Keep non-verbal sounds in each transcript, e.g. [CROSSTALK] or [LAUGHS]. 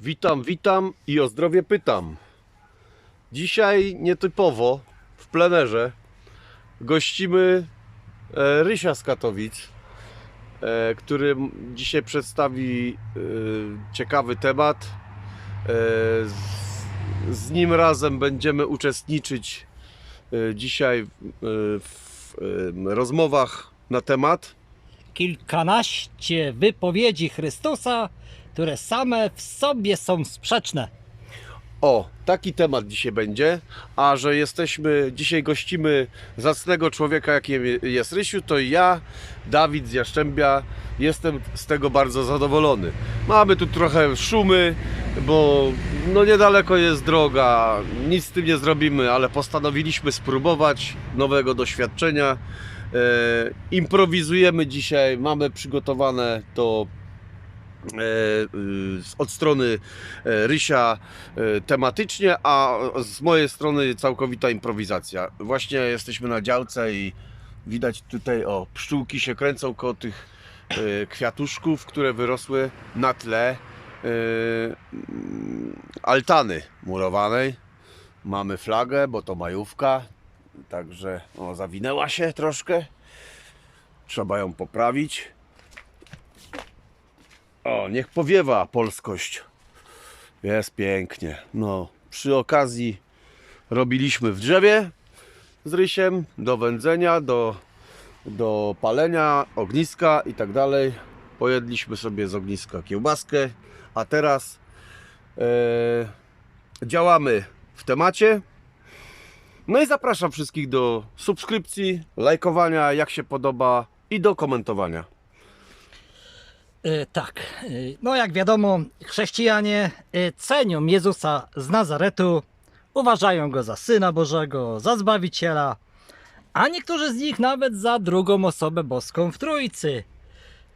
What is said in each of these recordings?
Witam, witam i o zdrowie pytam. Dzisiaj nietypowo w plenerze gościmy e, Rysia z Katowic, e, który dzisiaj przedstawi e, ciekawy temat. Z, nim razem będziemy uczestniczyć dzisiaj w rozmowach na temat. kilkanaście wypowiedzi Chrystusa, które same w sobie są sprzeczne. O, taki temat dzisiaj będzie, a że jesteśmy, dzisiaj gościmy zacnego człowieka, jakim jest Rysiu, to ja, Dawid z Jaszczębia, jestem z tego bardzo zadowolony. Mamy tu trochę szumy, bo no niedaleko jest droga, nic z tym nie zrobimy, ale postanowiliśmy spróbować nowego doświadczenia. E, improwizujemy dzisiaj, mamy przygotowane to od strony e, Rysia e, tematycznie, a z mojej strony całkowita improwizacja. Właśnie jesteśmy na działce i widać tutaj o pszczółki się kręcą koło tych e, kwiatuszków, które wyrosły na tle e, mm, altany murowanej. Mamy flagę, bo to majówka, także o, zawinęła się troszkę. Trzeba ją poprawić. O, niech powiewa polskość. Jest pięknie. No, przy okazji robiliśmy w drzewie z rysiem do wędzenia, do, do palenia ogniska i tak dalej. Pojedliśmy sobie z ogniska kiełbaskę, a teraz e, działamy w temacie. No i zapraszam wszystkich do subskrypcji, lajkowania, jak się podoba i do komentowania. E, tak, e, no jak wiadomo, chrześcijanie e, cenią Jezusa z Nazaretu, uważają go za Syna Bożego, za Zbawiciela, a niektórzy z nich nawet za drugą osobę boską w Trójcy.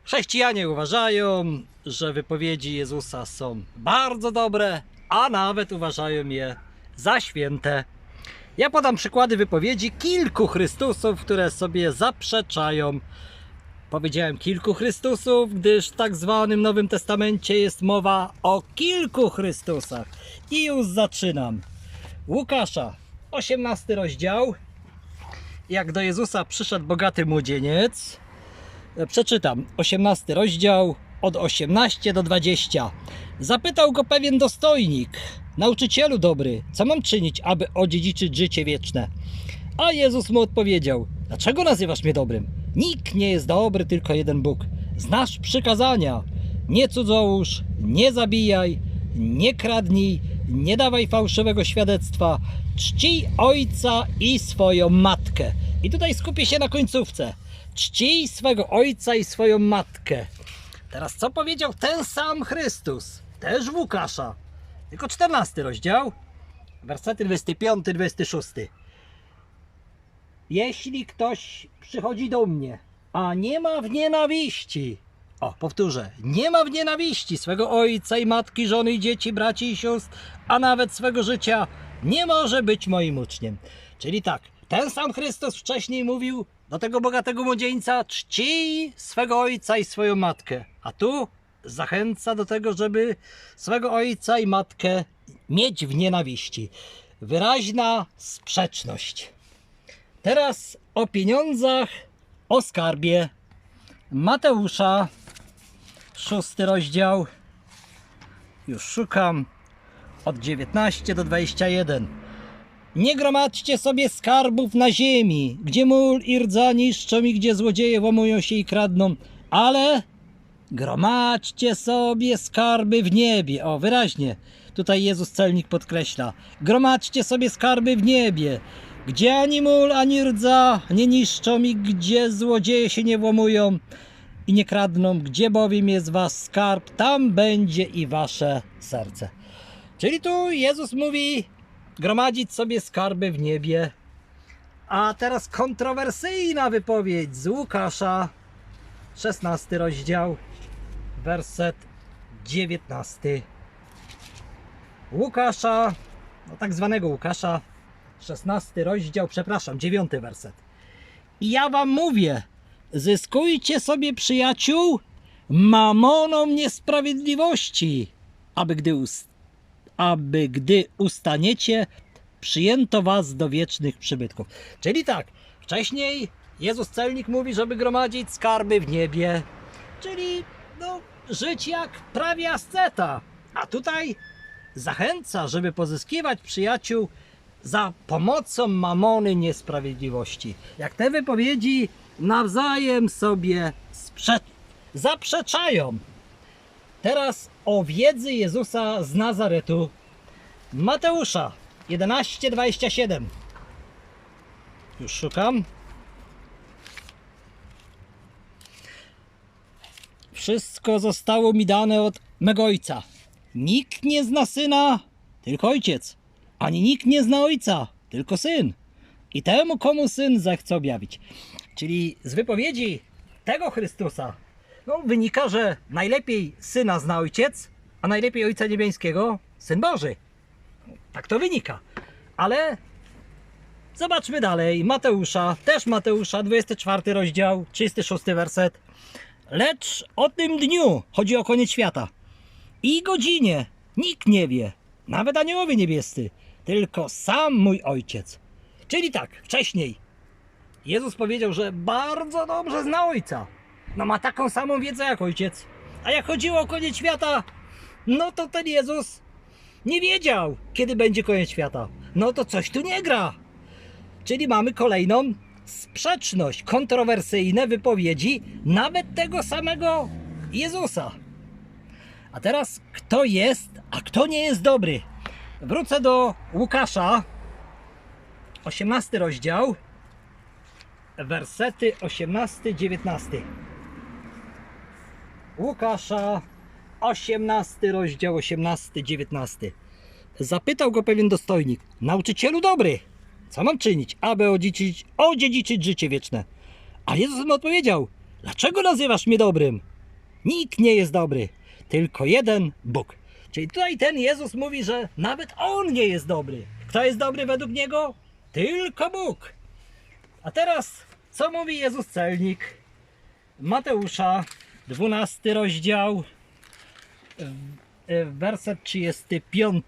Chrześcijanie uważają, że wypowiedzi Jezusa są bardzo dobre, a nawet uważają je za święte. Ja podam przykłady wypowiedzi kilku Chrystusów, które sobie zaprzeczają Powiedziałem kilku Chrystusów, gdyż w tak zwanym Nowym Testamencie jest mowa o kilku Chrystusach. I już zaczynam. Łukasza, 18 rozdział. Jak do Jezusa przyszedł bogaty młodzieniec. E, Przeczytam, 18 rozdział od 18 do 20. Zapytał go pewien dostojnik, nauczycielu dobry, co mam czynić, aby odziedziczyć życie wieczne? A Jezus mu odpowiedział: Dlaczego nazywasz mnie dobrym? Nikt nie jest dobry, tylko jeden Bóg. Znasz przykazania: nie cudzołóż, nie zabijaj, nie kradnij, nie dawaj fałszywego świadectwa, czcij ojca i swoją matkę. I tutaj skupię się na końcówce. Czcij swego ojca i swoją matkę. Teraz co powiedział ten sam Chrystus? Też w Łukasza. Tylko 14 rozdział, wersety 25-26. Jeśli ktoś przychodzi do mnie, a nie ma w nienawiści, o, powtórzę, nie ma w nienawiści swego ojca i matki, żony i dzieci, braci i sióstr, a nawet swego życia, nie może być moim uczniem. Czyli tak, ten sam Chrystus wcześniej mówił do tego bogatego młodzieńca, czcij swego ojca i swoją matkę, a tu zachęca do tego, żeby swego ojca i matkę mieć w nienawiści. Wyraźna sprzeczność. Teraz o pieniądzach, o skarbie. Mateusza, szósty rozdział. Już szukam. Od 19 do 21. Nie gromadźcie sobie skarbów na ziemi, gdzie mól i rdza niszczą i gdzie złodzieje łamują się i kradną, ale gromadźcie sobie skarby w niebie. O, wyraźnie. Tutaj Jezus celnik podkreśla. Gromadźcie sobie skarby w niebie, gdzie ani mól, ani rdza nie niszczą i gdzie złodzieje się nie włamują i nie kradną, gdzie bowiem jest wasz skarb, tam będzie i wasze serce. Czyli tu Jezus mówi gromadzić sobie skarby w niebie. A teraz kontrowersyjna wypowiedź z Łukasza, 16 rozdział, werset 19. Łukasza, no tak zwanego Łukasza, 16 rozdział, przepraszam, 9 werset. I ja wam mówię, zyskujcie sobie przyjaciół mamoną niesprawiedliwości. aby gdy, us- aby gdy ustaniecie, przyjęto was do wiecznych przybytków. Czyli tak, wcześniej Jezus Celnik mówi, żeby gromadzić skarby w niebie, czyli no, żyć jak prawie asceta. A tutaj zachęca, żeby pozyskiwać przyjaciół za pomocą mamony niesprawiedliwości. Jak te wypowiedzi nawzajem sobie sprze- zaprzeczają. Teraz o wiedzy Jezusa z Nazaretu. Mateusza 11:27. Już szukam. Wszystko zostało mi dane od mego ojca. Nikt nie zna syna, tylko ojciec. Ani nikt nie zna ojca, tylko syn. I temu, komu syn zechce objawić. Czyli z wypowiedzi tego Chrystusa no, wynika, że najlepiej syna zna ojciec, a najlepiej ojca niebiańskiego syn Boży. Tak to wynika. Ale zobaczmy dalej. Mateusza, też Mateusza, 24 rozdział, 36 werset. Lecz o tym dniu chodzi o koniec świata i godzinie nikt nie wie, nawet aniołowie niebiescy, tylko sam mój ojciec. Czyli tak, wcześniej Jezus powiedział, że bardzo dobrze zna ojca. No ma taką samą wiedzę jak ojciec. A jak chodziło o koniec świata, no to ten Jezus nie wiedział, kiedy będzie koniec świata. No to coś tu nie gra. Czyli mamy kolejną sprzeczność, kontrowersyjne wypowiedzi nawet tego samego Jezusa. A teraz kto jest, a kto nie jest dobry? Wrócę do Łukasza, 18 rozdział, wersety 18-19. Łukasza, 18 rozdział, 18-19. Zapytał go pewien dostojnik, nauczycielu dobry, co mam czynić, aby odziedziczyć, odziedziczyć życie wieczne? A Jezus mu odpowiedział, dlaczego nazywasz mnie dobrym? Nikt nie jest dobry, tylko jeden Bóg. Czyli tutaj ten Jezus mówi, że nawet On nie jest dobry. Kto jest dobry według Niego? Tylko Bóg. A teraz, co mówi Jezus Celnik? Mateusza, 12 rozdział, werset 35.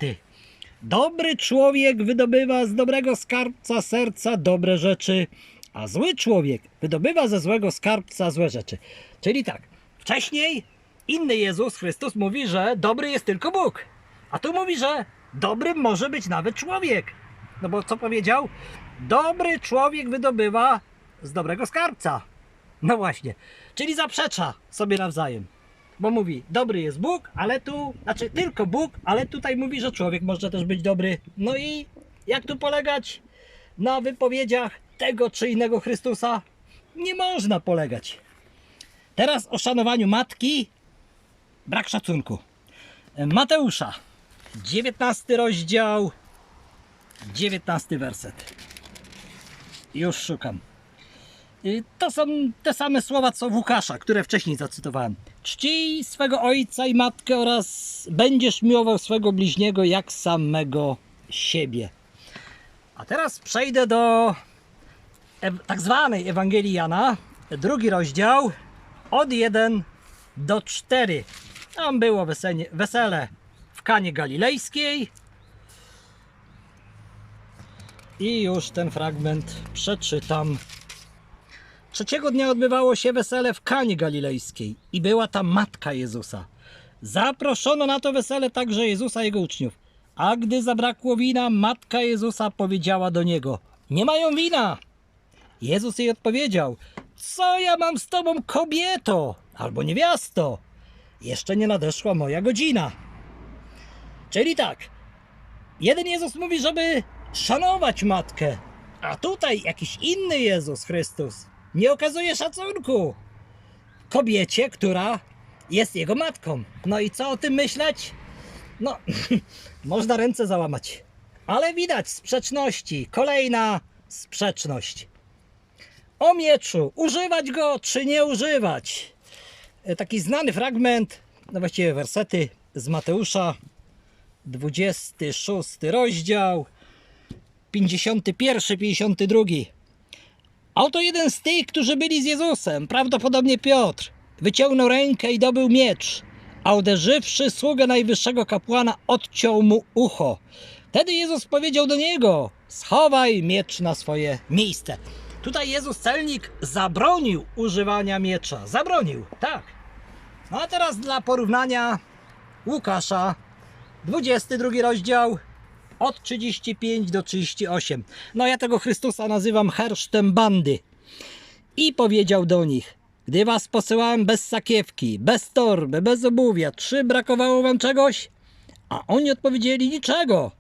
Dobry człowiek wydobywa z dobrego skarbca serca dobre rzeczy, a zły człowiek wydobywa ze złego skarbca złe rzeczy. Czyli tak, wcześniej inny Jezus Chrystus mówi, że dobry jest tylko Bóg. A tu mówi, że dobrym może być nawet człowiek. No bo co powiedział? Dobry człowiek wydobywa z dobrego skarbca. No właśnie, czyli zaprzecza sobie nawzajem. Bo mówi, dobry jest Bóg, ale tu, znaczy tylko Bóg, ale tutaj mówi, że człowiek może też być dobry. No i jak tu polegać na wypowiedziach tego czy innego Chrystusa? Nie można polegać. Teraz o szanowaniu matki brak szacunku. Mateusza, 19 rozdział, 19 werset. Już szukam. Y, To są te same słowa co w Łukasza, które wcześniej zacytowałem. Czcij swego ojca i matkę oraz będziesz miłował swego bliźniego jak samego siebie. A teraz przejdę do tak zwanej Ewangelii Jana, drugi rozdział, od 1 do 4. Tam było wesenie, wesele w Kanie Galilejskiej. I już ten fragment przeczytam. Trzeciego dnia odbywało się wesele w Kanie Galilejskiej i była tam matka Jezusa. Zaproszono na to wesele także Jezusa i jego uczniów. A gdy zabrakło wina, matka Jezusa powiedziała do niego: Nie mają wina. Jezus jej odpowiedział: Co ja mam z tobą, kobieto albo niewiasto? Jeszcze nie nadeszła moja godzina. Czyli tak, jeden Jezus mówi, żeby szanować matkę, a tutaj jakiś inny Jezus Chrystus nie okazuje szacunku kobiecie, która jest jego matką. No i co o tym myśleć? No, [LAUGHS] można ręce załamać. Ale widać sprzeczności. Kolejna sprzeczność. O mieczu. Używać go czy nie używać? E, Taki znany fragment, no właściwie wersety z Mateusza, 26 rozdział, 51, 52. A oto jeden z tych, którzy byli z Jezusem, prawdopodobnie Piotr, wyciągnął rękę i dobył miecz, a uderzywszy sługę najwyższego kapłana, odciął mu ucho. Wtedy Jezus powiedział do niego: Schowaj miecz na swoje miejsce. Tutaj Jezus celnik zabronił używania miecza. Zabronił, tak. No a teraz dla porównania Łukasza, 22 rozdział, od 35 do 38. No ja tego Chrystusa nazywam hersztem bandy. I powiedział do nich, gdy was posyłałem bez sakiewki, bez torby, bez obuwia, czy brakowało wam czegoś? A oni odpowiedzieli niczego.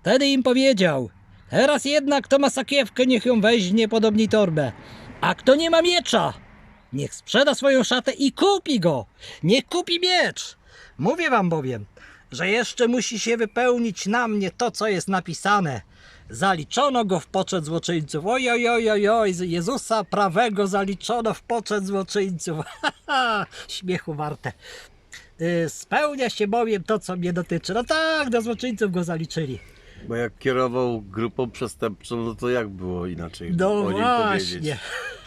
Wtedy im powiedział, teraz jednak kto ma sakiewkę, niech ją weźmie, podobnie torbę. A kto nie ma miecza, niech sprzeda swoją szatę i kupi go. Niech kupi miecz. Mówię wam bowiem, że jeszcze musi się wypełnić na mnie to, co jest napisane. Zaliczono go w poczet złoczyńców. Oj, oj, oj, oj, oj, Jezusa prawego zaliczono w poczet złoczyńców. [LAUGHS] Śmiechu warte. Y, Spełnia się bowiem to, co mnie dotyczy. No tak, do złoczyńców go zaliczyli. Bo jak kierował grupą przestępczą, no to jak było inaczej No właśnie.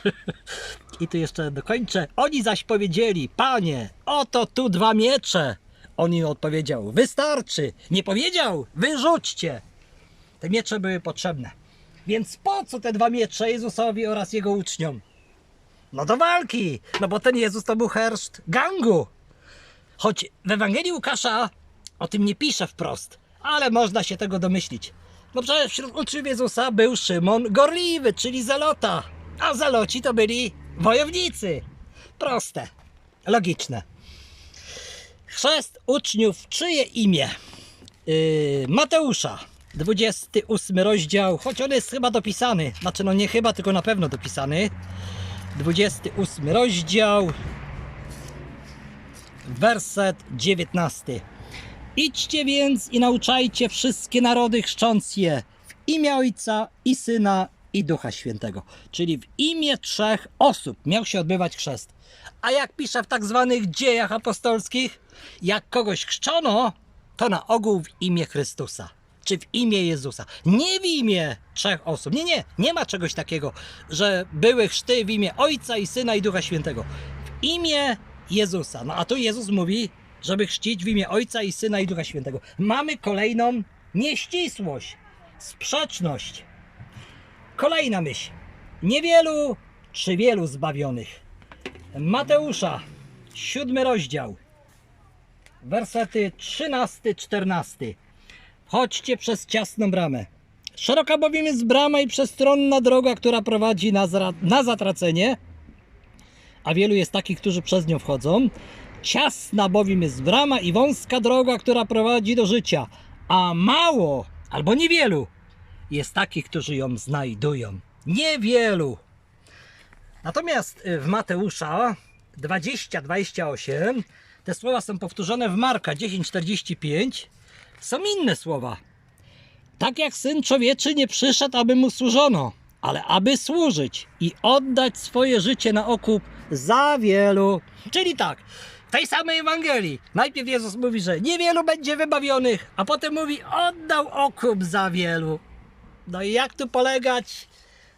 [LAUGHS] I tu jeszcze dokończę. Oni zaś powiedzieli, panie, oto tu dwa miecze. On im odpowiedział, wystarczy. Nie powiedział, wyrzućcie. Te miecze były potrzebne. Więc po co te dwa miecze Jezusowi oraz jego uczniom? No do walki, no bo ten Jezus to był herszt gangu. Choć w Ewangelii Łukasza o tym nie pisze wprost, ale można się tego domyślić. No przecież wśród uczniów Jezusa był Szymon Gorliwy, czyli Zelota, a Zeloci to byli wojownicy. Proste, logiczne. Chrzest uczniów, czyje imię? Yy, Mateusza, 28 rozdział, choć on jest chyba dopisany, znaczy no nie chyba, tylko na pewno dopisany. 28 rozdział, werset 19. Idźcie więc i nauczajcie wszystkie narody, chrzcząc je w imię Ojca i Syna i Ducha Świętego. Czyli w imię trzech osób miał się odbywać chrzest. A jak pisze w tak zwanych dziejach apostolskich, jak kogoś chrzczono, to na ogół w imię Chrystusa. Czy w imię Jezusa. Nie w imię trzech osób. Nie, nie, nie ma czegoś takiego, że były chrzty w imię Ojca i Syna i Ducha Świętego. W imię Jezusa. No a tu Jezus mówi, żeby chrzcić w imię Ojca i Syna i Ducha Świętego. Mamy kolejną nieścisłość, sprzeczność. Kolejna myśl. Niewielu czy wielu zbawionych. Mateusza, siódmy rozdział, wersety 13-14. Chodźcie przez ciasną bramę. Szeroka bowiem jest brama i przestronna droga, która prowadzi na, na zatracenie, a wielu jest takich, którzy przez nią wchodzą. Ciasna bowiem jest brama i wąska droga, która prowadzi do życia, a mało albo niewielu jest takich, którzy ją znajdują. Niewielu. Natomiast y, w Mateusza 20-28 te słowa są powtórzone w Marka 10:45. Są inne słowa. Tak jak syn człowieczy nie przyszedł, aby mu służono, ale aby służyć i oddać swoje życie na okup za wielu. Czyli tak, w tej samej Ewangelii najpierw Jezus mówi, że niewielu będzie wybawionych, a potem mówi oddał okup za wielu. No i jak tu polegać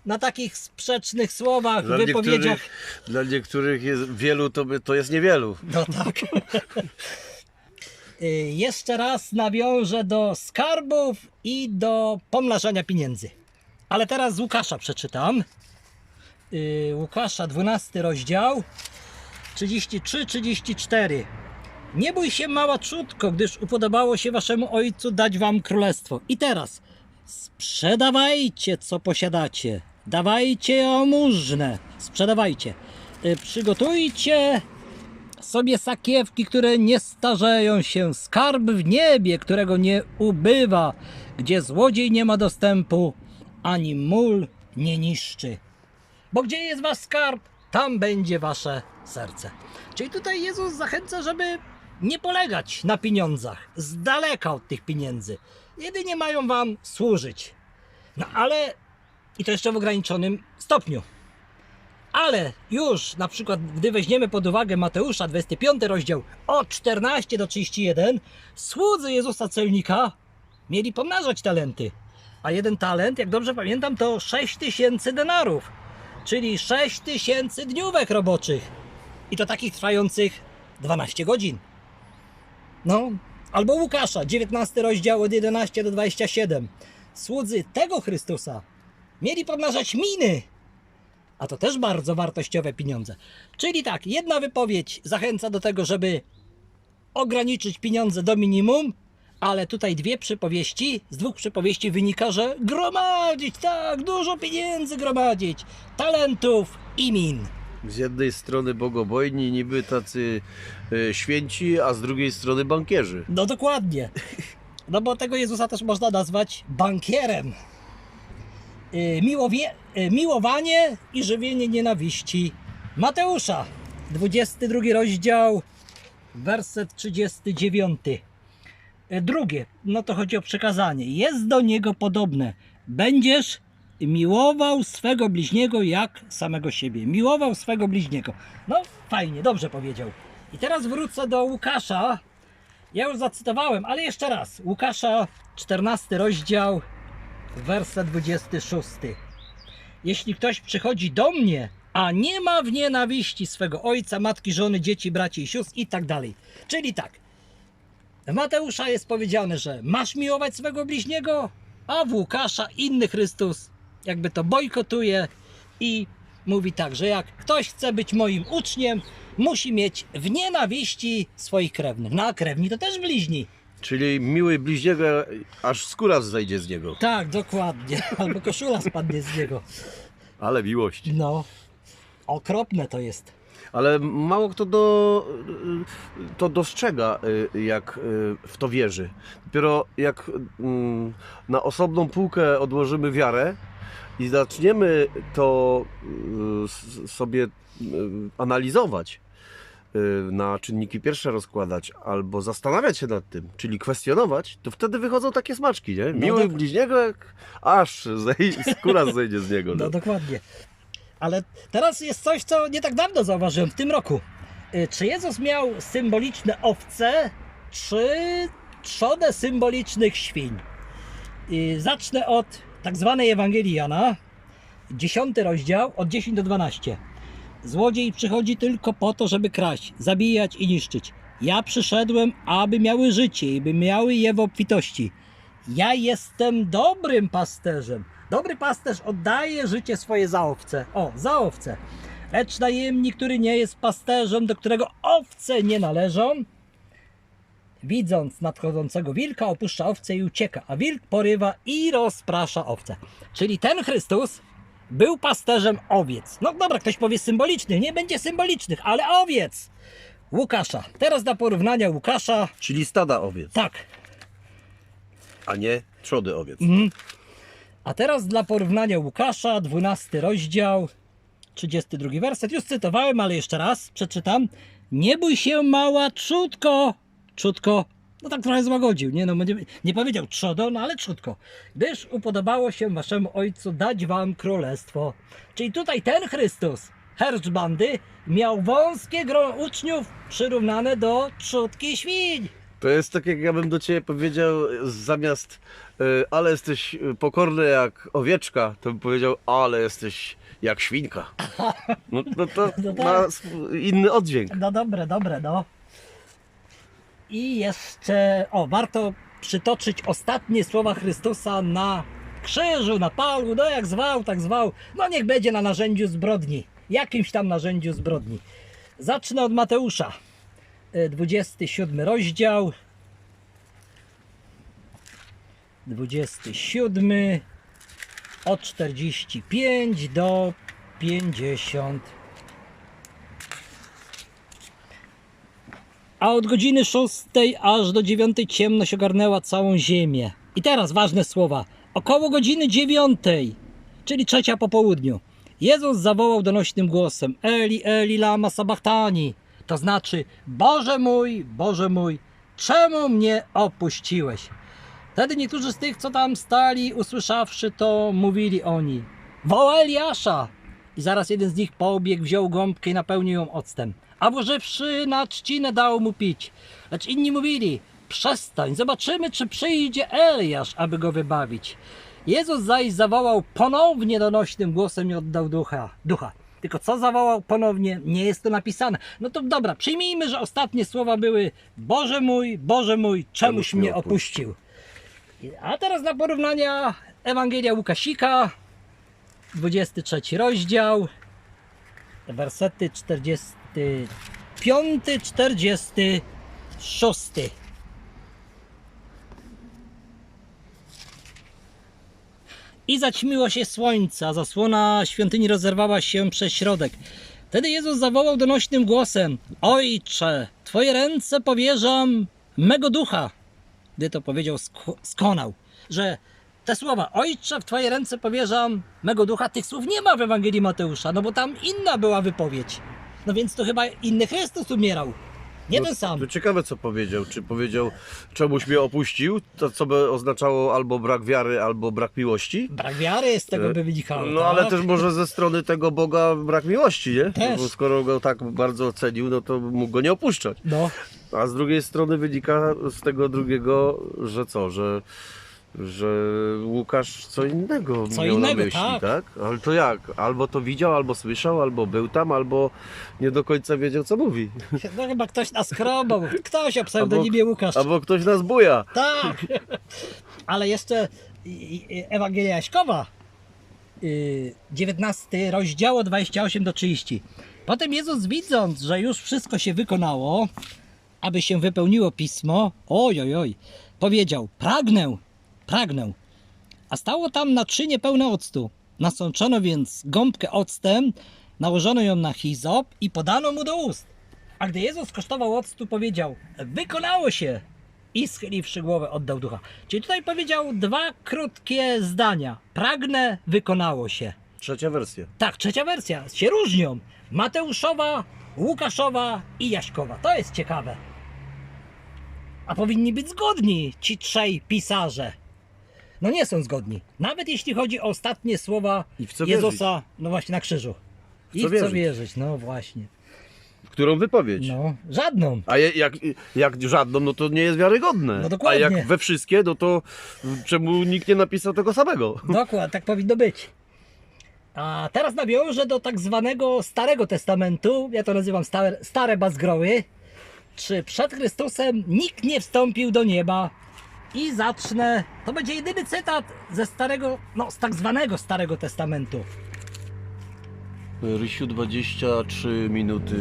na takich sprzecznych słowach, Dla wypowiedziach? niektórych, dla niektórych jest wielu, to, by, to jest niewielu. No tak. Y, Jeszcze raz nawiążę do skarbów i do pomnażania pieniędzy. Ale teraz z Łukasza przeczytam. Y, Łukasza 12 rozdział 33-34. Nie bój się mała czutko, gdyż upodobało się waszemu ojcu dać wam królestwo. I teraz sprzedawajcie co posiadacie. Dawajcie jałmużnę. Sprzedawajcie. Y, Przygotujcie sobie sakiewki, które nie starzeją się, skarb w niebie, którego nie ubywa, gdzie złodziej nie ma dostępu, ani mól nie niszczy. Bo gdzie jest wasz skarb, tam będzie wasze serce. Czyli tutaj Jezus zachęca, żeby nie polegać na pieniądzach, z daleka od tych pieniędzy. Jedynie mają wam służyć. No ale, i to jeszcze w ograniczonym stopniu. Ale już na przykład, gdy weźmiemy pod uwagę Mateusza 25 rozdział od 14 do 31, słudzy Jezusa celnika mieli pomnażać talenty. A jeden talent, jak dobrze pamiętam, to 6 tysięcy denarów, czyli 6 tysięcy dniówek roboczych. I to takich trwających 12 godzin. No, albo Łukasza, 19 rozdział od 11 do 27. Słudzy tego Chrystusa mieli pomnażać miny, a to też bardzo wartościowe pieniądze. Czyli tak, jedna wypowiedź zachęca do tego, żeby ograniczyć pieniądze do minimum, ale tutaj dwie przypowieści, z dwóch przypowieści wynika, że gromadzić, tak, dużo pieniędzy gromadzić, talentów i min. Z jednej strony bogobojni, niby tacy e, święci, a z drugiej strony bankierzy. No dokładnie. No bo tego Jezusa też można nazwać bankierem. Yy, Miłowie, yy, miłowanie i żywienie nienawiści Mateusza. 22 rozdział, werset 39. Yy, Drugie, no to chodzi o przekazanie. Jest do niego podobne. Będziesz miłował swego bliźniego jak samego siebie. Miłował swego bliźniego. No fajnie, dobrze powiedział. I teraz wrócę do Łukasza, ja już zacytowałem, ale jeszcze raz. Łukasza, 14 rozdział, werset 26. Jeśli ktoś przychodzi do mnie, a nie ma w nienawiści swego ojca, matki, żony, dzieci, braci i sióstr i tak dalej. Czyli tak. Mateusza jest powiedziane, że masz miłować swego bliźniego, a w Łukasza inny Chrystus jakby to bojkotuje i mówi tak, że jak ktoś chce być moim uczniem, musi mieć w nienawiści swoich krewnych. No a krewni to też bliźni. Czyli miły bliźniego, aż skóra zejdzie z niego. Tak, dokładnie. [LAUGHS] Albo koszula spadnie z niego. Ale miłość. No, okropne to jest. Ale mało kto do, to dostrzega, y, jak y, w to wierzy. Dopiero jak mm, na osobną półkę odłożymy wiarę i zaczniemy to y, sobie analizować, na czynniki pierwsze rozkładać albo zastanawiać się nad tym, czyli kwestionować, to wtedy wychodzą takie smaczki, nie? Miły tak. bliźniego, jak aż [LAUGHS] zej, skóra zejdzie z niego. No No. dokładnie. Ale teraz jest coś, co nie tak dawno zauważyłem w tym roku. Y, Czy Jezus miał symboliczne owce, czy trzodę symbolicznych świń? Y, Zacznę od tak zwanej Ewangelii Jana, 10 rozdział, od 10 do 12. Złodziej przychodzi tylko po to, żeby kraść, zabijać i niszczyć. Ja przyszedłem, aby miały życie i by miały je w obfitości. Ja jestem dobrym pasterzem. Dobry pasterz oddaje życie swoje za owce. O, za owce. Lecz najemnik, który nie jest pasterzem, do którego owce nie należą, widząc nadchodzącego wilka, opuszcza owce i ucieka, a wilk porywa i rozprasza owce. Czyli ten Chrystus był pasterzem owiec. No dobra, ktoś powie symbolicznych, nie będzie symbolicznych, ale owiec. Łukasza. Teraz dla porównania Łukasza. Czyli stada owiec, Tak, a nie trzody owiec. Mhm. A teraz dla porównania Łukasza, 12 rozdział, 32 werset. Już cytowałem, ale jeszcze raz przeczytam. Nie bój się mała, czutko, czutko. No tak trochę złagodził, nie, no, nie, nie powiedział trzodo, no ale czutko. Gdyż upodobało się waszemu ojcu dać wam królestwo. Czyli tutaj ten Chrystus, hercz bandy, miał wąskie grono uczniów przyrównane do trzutki świń. To jest tak, jak ja bym do ciebie powiedział, zamiast y, ale jesteś y, pokorny jak owieczka, to bym powiedział, ale jesteś jak świnka. No, no to [LAUGHS] No tak. ma sw- inny oddźwięk. No dobre, dobre, no. I jeszcze, o, warto przytoczyć ostatnie słowa Chrystusa na krzyżu, na palu, no jak zwał, tak zwał. No niech będzie na narzędziu zbrodni, jakimś tam narzędziu zbrodni. Zacznę od Mateusza, 27 rozdział. 27 od 45 do 50. A od godziny 6 aż do 9 ciemność ogarnęła całą ziemię. I teraz ważne słowa. Około godziny 9, czyli trzecia po południu, Jezus zawołał donośnym głosem: Eli, Eli, lama sabachthani. To znaczy: Boże mój, Boże mój, czemu mnie opuściłeś? Wtedy niektórzy z tych, co tam stali, usłyszawszy to, mówili oni: Woła Eliasza! I zaraz jeden z nich pobiegł, wziął gąbkę i napełnił ją octem. A włożywszy na trzcinę, dał mu pić. Lecz inni mówili: Przestań, zobaczymy, czy przyjdzie Eliasz, aby go wybawić. Jezus zaś zawołał ponownie donośnym głosem i oddał ducha. ducha. Tylko co zawołał ponownie, nie jest to napisane. No to dobra, przyjmijmy, że ostatnie słowa były Boże mój, Boże mój, czemuś mnie opuścił. A teraz dla porównania Ewangelia Łukasika, 23 rozdział, wersety 45, 46. I zaćmiło się słońce, a zasłona świątyni rozerwała się przez środek. Wtedy Jezus zawołał donośnym głosem: Ojcze, Twoje ręce powierzam mego ducha. Gdy to powiedział, sk- skonał, że te słowa, Ojcze, w Twoje ręce powierzam mego ducha, tych słów nie ma w Ewangelii Mateusza, no bo tam inna była wypowiedź. No więc to chyba inny Chrystus umierał, nie ten sam. To ciekawe co powiedział. Czy powiedział czemuś mnie opuścił, to co by oznaczało albo brak wiary, albo brak miłości? Brak wiary z tego by wynikało. No ale tak? też może ze strony tego Boga brak miłości, nie? Też. Bo skoro go tak bardzo cenił, no to mógł go nie opuszczać. No, A z drugiej strony wynika z tego drugiego, że co, że, że Łukasz co innego Co miał innego, na myśli, tak. tak. Ale to jak? Albo to widział, albo słyszał, albo był tam, albo nie do końca wiedział co mówi. no chyba ktoś nas krobał, ktoś o pseudonimie Łukasz. Albo ktoś nas buja. Tak! Ale jeszcze Ewangelia Jaśkowa, y, 19 rozdział od 28 do 30. Potem Jezus widząc, że już wszystko się wykonało, aby się wypełniło pismo, oj, oj, oj, powiedział, pragnę, pragnę. A stało tam naczynie pełne octu. Nasączono więc gąbkę octem, nałożono ją na hizop i podano mu do ust. A gdy Jezus kosztował octu, powiedział, wykonało się i schyliwszy głowę oddał ducha. Czyli tutaj powiedział dwa krótkie zdania. Pragnę, wykonało się. Trzecia wersja. Tak, trzecia wersja. Się różnią. Mateuszowa, Łukaszowa i Jaśkowa. To jest ciekawe. A powinni być zgodni ci trzej pisarze. No nie są zgodni. Nawet jeśli chodzi o ostatnie słowa w Jezusa, no właśnie na krzyżu. I co w co wierzyć? wierzyć, no właśnie. W którą wypowiedź? No, żadną. A je- jak, jak żadną, no to nie jest wiarygodne. No dokładnie. A jak we wszystkie, no to czemu nikt nie napisał tego samego? [LAUGHS] Dokładnie, tak powinno być. A teraz nawiążę do tak zwanego Starego Testamentu, ja to nazywam stare, stare bazgroły. Czy przed Chrystusem nikt nie wstąpił do nieba? I zacznę, to będzie jedyny cytat ze starego, no z tak zwanego Starego Testamentu. Rysiu, 23 minuty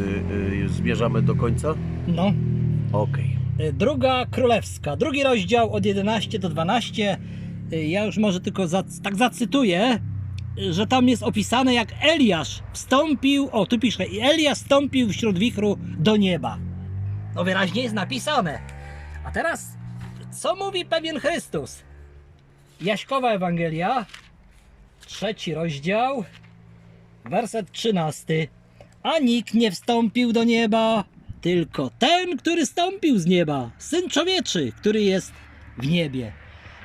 y, zmierzamy do końca? No, Okej. Y, Druga Królewska, drugi rozdział od 11 do 12. Y, Ja już może tylko za, tak zacytuję, y, że tam jest opisane jak Eliasz wstąpił, o tu pisze, i Eliasz wstąpił wśród wichru do nieba. No wyraźnie jest napisane. A teraz, co mówi pewien Chrystus? Jaśkowa Ewangelia, trzeci rozdział, werset 13. A nikt nie wstąpił do nieba, tylko ten, który stąpił z nieba, syn człowieczy, który jest w niebie.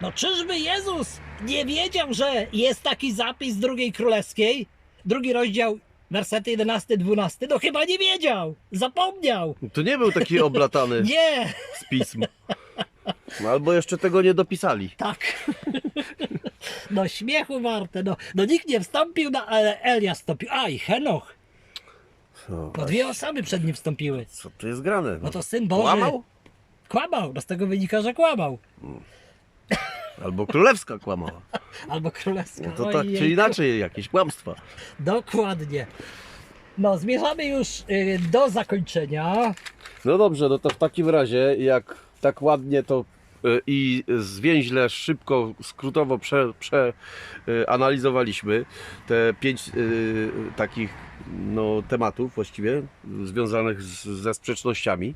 No czyżby Jezus nie wiedział, że jest taki zapis drugiej królewskiej? Drugi rozdział, wersety 11-12. No chyba nie wiedział, zapomniał. To nie był taki oblatany [LAUGHS] Nie, z pism. No, Albo jeszcze tego nie dopisali. tak. [LAUGHS] No śmiechu warte, no, no nikt nie wstąpił, na, ale Elias wstąpił. A i Henoch, No, dwie osoby przed nim wstąpiły. co to jest grane? No to Syn Boży Kłamał? kłamał, no z tego wynika, że kłamał. Albo królewska kłamała. [LAUGHS] Albo królewska. No to tak czy inaczej jakieś kłamstwa. Dokładnie. No, zmierzamy już y, do zakończenia. No dobrze, no to w takim razie, jak tak ładnie to y, i zwięźle, szybko, skrótowo prze, prze, analizowaliśmy te pięć y, takich no, tematów właściwie związanych z, ze sprzecznościami,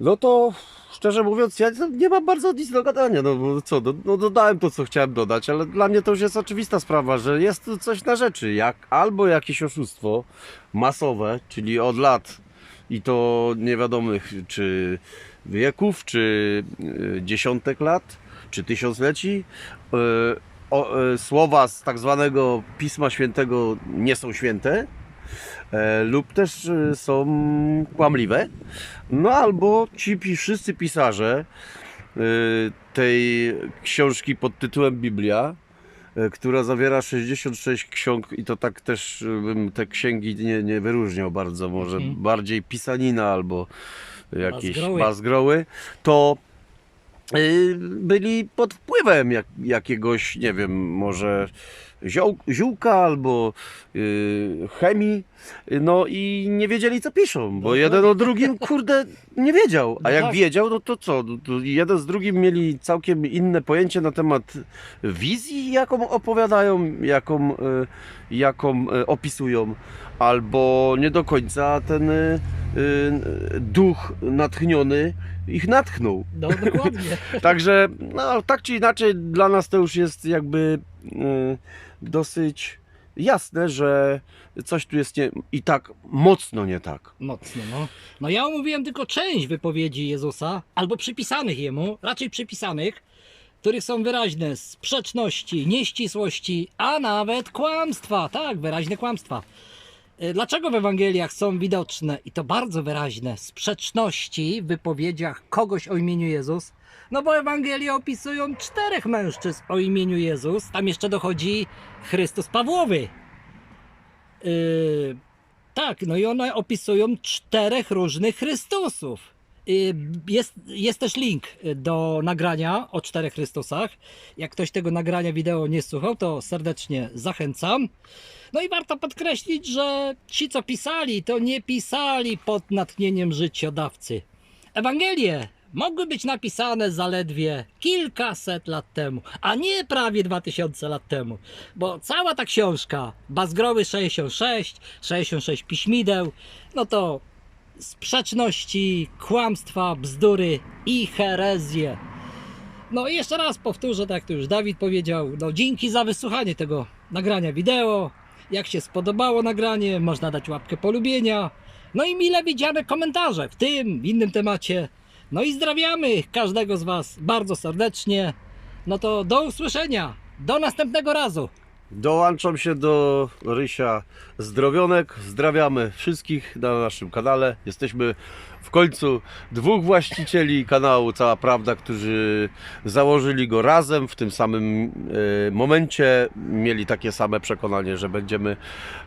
no to szczerze mówiąc, ja nie mam bardzo nic do gadania. No co, no, no dodałem to, co chciałem dodać, ale dla mnie to już jest oczywista sprawa, że jest tu coś na rzeczy. Jak albo jakieś oszustwo masowe, czyli od lat i to niewiadomych czy wieków, czy y, dziesiątek lat, czy tysiącleci. y, y, słowa z tak zwanego Pisma Świętego nie są święte e, lub też są kłamliwe. No albo ci wszyscy pisarze tej książki pod tytułem Biblia e, która zawiera 66 ksiąg i to tak też bym te księgi nie, nie wyróżniał bardzo, może Mhm. bardziej pisanina albo jakieś Bazgroły. to y, byli pod wpływem jak, jakiegoś, nie wiem, może zioł, ziółka albo y, chemii, no i nie wiedzieli co piszą, bo Dokładnie. jeden o drugim, kurde, nie wiedział, a No jak tak. wiedział, no to co, no to jeden z drugim mieli całkiem inne pojęcie na temat wizji, jaką opowiadają, jaką, y, jaką opisują, albo nie do końca ten duch natchniony ich natchnął. No dokładnie. [LAUGHS] Także, no, tak czy inaczej, dla nas to już jest jakby y, dosyć jasne, że coś tu jest nie, i tak mocno nie tak. Mocno, no. No ja omówiłem tylko część wypowiedzi Jezusa, albo przypisanych Jemu, raczej przypisanych, których są wyraźne sprzeczności, nieścisłości, a nawet kłamstwa. Tak, wyraźne kłamstwa. E, Dlaczego w Ewangeliach są widoczne, i to bardzo wyraźne, sprzeczności w wypowiedziach kogoś o imieniu Jezus? No bo Ewangelie opisują czterech mężczyzn o imieniu Jezus. Tam jeszcze dochodzi Chrystus Pawłowy. Yy, tak, no i one opisują czterech różnych Chrystusów. Yy, Jest, jest też link do nagrania o czterech Chrystusach. Jak ktoś tego nagrania wideo nie słuchał, to serdecznie zachęcam. No i warto podkreślić, że ci, co pisali, to nie pisali pod natchnieniem życiodawcy. Ewangelie mogły być napisane zaledwie kilkaset lat temu, a nie prawie 2000 lat temu, bo cała ta książka, Bazgrowy 66, 66 piśmideł, no to sprzeczności, kłamstwa, bzdury i herezje. No i jeszcze raz powtórzę, tak tu już Dawid powiedział, no dzięki za wysłuchanie tego nagrania wideo. Jak się spodobało nagranie, można dać łapkę polubienia. No i mile widziane komentarze w tym, innym temacie. No i zdrawiamy każdego z Was bardzo serdecznie. No to do usłyszenia. Do następnego razu. Dołączam się do Rysia Zdrowionek. Zdrawiamy wszystkich na naszym kanale. Jesteśmy w końcu dwóch właścicieli kanału Cała Prawda, którzy założyli go razem w tym samym e, momencie. Mieli takie same przekonanie, że będziemy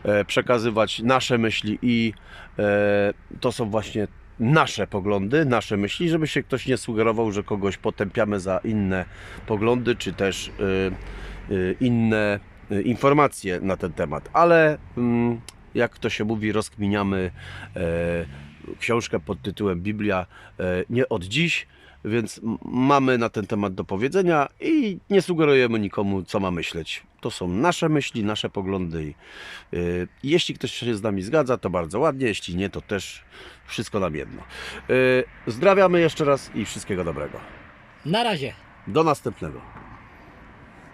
e, przekazywać nasze myśli i e, to są właśnie nasze poglądy, nasze myśli, żeby się ktoś nie sugerował, że kogoś potępiamy za inne poglądy, czy też inne informacje na ten temat. Ale mm, jak to się mówi, rozkminiamy e, książkę pod tytułem Biblia e, nie od dziś, więc mamy na ten temat do powiedzenia i nie sugerujemy nikomu, co ma myśleć. To są nasze myśli, nasze poglądy. I, e, jeśli ktoś się z nami zgadza, to bardzo ładnie, jeśli nie, to też wszystko nam jedno. Zdrawiamy jeszcze raz i wszystkiego dobrego. Na razie. Do następnego.